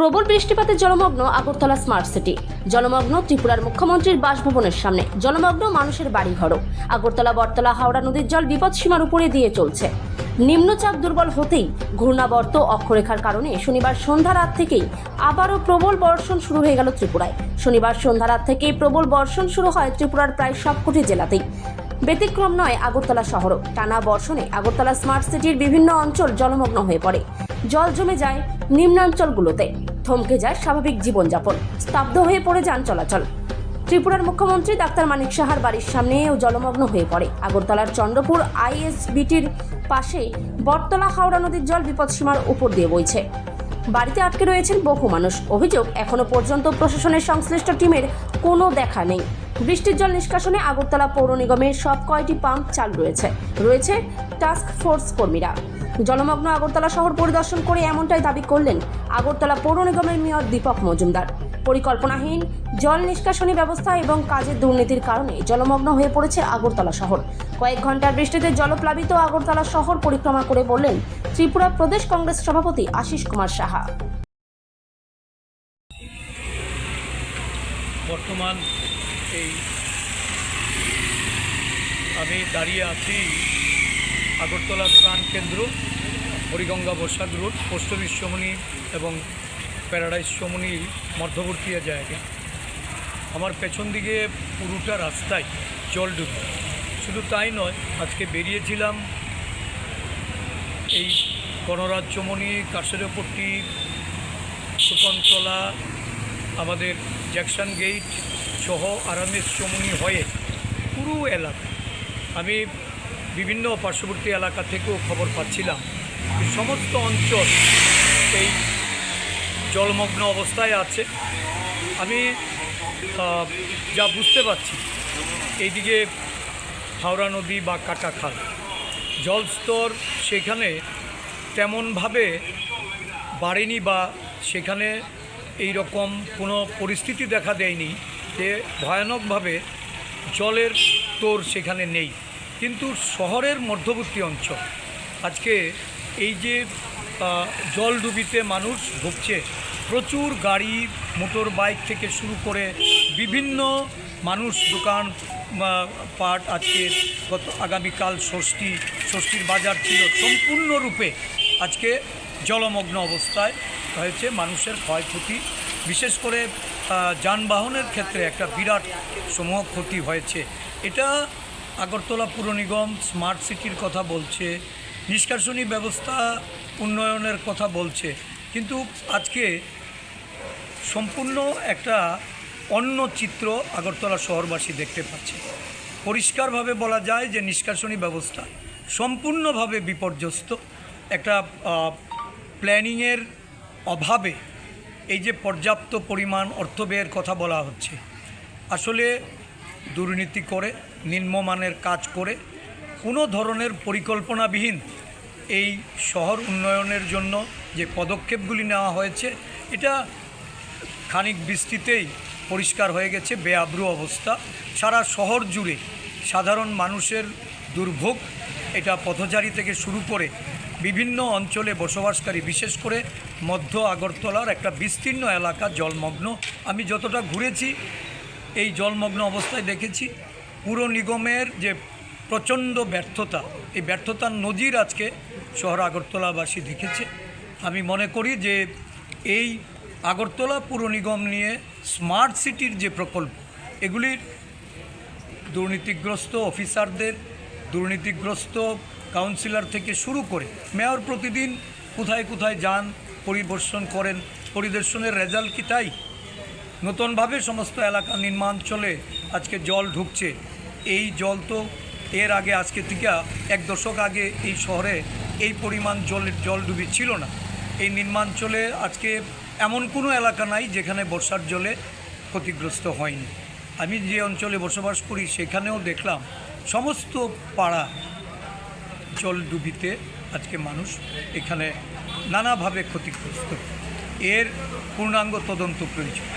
প্রবল বৃষ্টিপাতে জলমগ্ন আগরতলা স্মার্ট সিটি। জলমগ্ন ত্রিপুরার মুখ্যমন্ত্রীর বাসভবনের সামনে। জলমগ্ন মানুষের বাড়িঘরও। আগরতলা, বটতলা, হাওড়া নদীর জল বিপদসীমার উপরে দিয়ে চলছে। নিম্নচাপ দুর্বল হতেই ঘূর্ণাবর্ত অক্ষরেখার কারণে শনিবার সন্ধ্যা রাত থেকেই আবারও প্রবল বর্ষণ শুরু হয়ে গেল ত্রিপুরায়। শনিবার সন্ধ্যা রাত থেকেই প্রবল বর্ষণ শুরু হয় ত্রিপুরার প্রায় সবকটি জেলাতেই। ব্যতিক্রম নয় আগরতলা শহরও। টানা বর্ষণে আগরতলা স্মার্ট সিটির বিভিন্ন অঞ্চল জলমগ্ন হয়ে পড়ে। জল জমে যায় নিম্নাঞ্চলগুলোতে। থমকে যায় স্বাভাবিক জীবনযাপন। স্তব্ধ হয়ে পড়ে যান চলাচল। ত্রিপুরার মুখ্যমন্ত্রী ডাক্তার মানিক সাহার বাড়ির সামনেও জলমগ্ন হয়ে পড়ে। আগরতলার চন্দ্রপুর আইএসবিটির পাশে বটতলা হাওড়া নদীর জল বিপদসীমার উপর দিয়ে বইছে। বাড়িতে আটকে রয়েছেন বহু মানুষ। অভিযোগ, এখনও পর্যন্ত প্রশাসনের সংশ্লিষ্ট টিমের কোনো দেখা নেই। বৃষ্টির জল নিষ্কাশনে আগরতলা পৌর নিগমের সব কয়টি পাম্প চালু রয়েছে। রয়েছে টাস্ক ফোর্স কর্মীরা। জলমগ্ন আগরতলা শহর পরিদর্শন করে এমনটাই দাবি করলেন আগরতলা পৌর নিগমের মেয়র দীপক মজুমদার। পরিকল্পনাহীন, জল নিষ্কাশনী ব্যবস্থা এবং কাজের দুর্নীতির কারণে জলমগ্ন হয়ে পড়েছে আগরতলা শহর। কয়েক ঘণ্টার বৃষ্টিতে জলপ্লাবিত আগরতলা শহর পরিক্রমা করে বললেন ত্রিপুরা প্রদেশ কংগ্রেস সভাপতি আশিস কুমার সাহা। বর্তমান এই আমি দাঁড়িয়ে আছি আগরতলার প্রাণ কেন্দ্র, Hariganga Basak road post office সমনি এবং প্যারাডাইস সমনির মধ্যবর্তী জায়গা আমার পেছন দিকে পুরোটা রাস্তায় জল ডুবে। শুধু তাই নয়, আজকে বেরিয়েছিলাম এই গণরাজ্যমণি কাশেরপট্টি সুকনতলা আমাদের জ্যাকসন গেট সহ আরামের চমুনি হয়ে পুরো এলাকা। আমি বিভিন্ন পার্শ্ববর্তী এলাকা থেকেও খবর পাচ্ছিলাম সমস্ত অঞ্চল এই জলমগ্ন অবস্থায় আছে। আমি যা বুঝতে পারছি, এইদিকে হাওড়া নদী বা কাটা খাল জলস্তর সেখানে তেমনভাবে বাড়েনি বা সেখানে এই রকম কোনো পরিস্থিতি দেখা দেয়নি যে ভয়ানকভাবে জলের তোর সেখানে নেই। কিন্তু শহরের মধ্যবর্তী অঞ্চল। আজকে এই যে আহ, জলডুবিতে মানুষ ভুগছে প্রচুর গাড়ি মোটর বাইক থেকে শুরু করে বিভিন্ন মানুষ দোকান পাট আজকে গত আগামীকাল ষষ্ঠী ষষ্ঠীর বাজার ছিল সম্পূর্ণরূপে আজকে জলমগ্ন অবস্থায় হয়েছে মানুষের ক্ষয়ক্ষতি। বিশেষ করে যানবাহনের ক্ষেত্রে একটা বিরাট সমূহ ক্ষতি হয়েছে। এটা আগরতলা পুর নিগম স্মার্ট সিটির কথা বলছে, নিষ্কাশনী ব্যবস্থা উন্নয়নের কথা বলছে। কিন্তু আজকে সম্পূর্ণ একটা অন্য চিত্র আগরতলা শহরবাসী দেখতে পাচ্ছে। পরিষ্কারভাবে বলা যায় যে নিষ্কাশনী ব্যবস্থা সম্পূর্ণভাবে বিপর্যস্ত। একটা প্ল্যানিংয়ের অভাবে এই যে পর্যাপ্ত পরিমাণ অর্থ ব্যয়ের কথা বলা হচ্ছে, আসলে দুর্নীতি করে নিম্নমানের কাজ করে কোনো ধরনের পরিকল্পনাবিহীন এই শহর উন্নয়নের জন্য যে পদক্ষেপগুলি নেওয়া হয়েছে, এটা খানিক বৃষ্টিতেই পরিষ্কার হয়ে গেছে, বেআব্রু অবস্থা। সারা শহর জুড়ে সাধারণ মানুষের দুর্ভোগ, এটা পথচারী থেকে শুরু করে বিভিন্ন অঞ্চলে বসবাসকারী, বিশেষ করে মধ্য আগরতলার একটা বিস্তীর্ণ এলাকা জলমগ্ন। আমি যতটা ঘুরেছি, এই জলমগ্ন অবস্থায় দেখেছি। পুর নিগমের যে প্রচণ্ড ব্যর্থতা, এই ব্যর্থতার নজির আজকে শহর আগরতলাবাসী দেখেছে। আমি মনে করি যে এই আগরতলা পুর নিগম নিয়ে স্মার্ট সিটির যে প্রকল্প, এগুলির দুর্নীতিগ্রস্ত অফিসারদের, দুর্নীতিগ্রস্ত কাউন্সিলর থেকে শুরু করে মেয়র প্রতিদিন কোথায় কোথায় যান, পরিদর্শন করেন, পরিদর্শনের রেজাল্ট কি তাই? নতুনভাবে সমস্ত এলাকা নির্মাঞ্চলে আজকে জল ঢুকছে। এই জল তো এর আগে, আজকে থেকে এক দশক আগে এই শহরে এই পরিমাণ জলের জল ডুবি ছিল না। এই নির্মাঞ্চলে আজকে এমন কোনো এলাকা নাই যেখানে বর্ষার জলে ক্ষতিগ্রস্ত হয়নি। আমি যে অঞ্চলে বসবাস করি, সেখানেও দেখলাম সমস্ত পাড়া জল ডুবিতে আজকে মানুষ এখানে নানাভাবে ক্ষতিগ্রস্ত। এর পূর্ণাঙ্গ তদন্ত প্রয়োজন।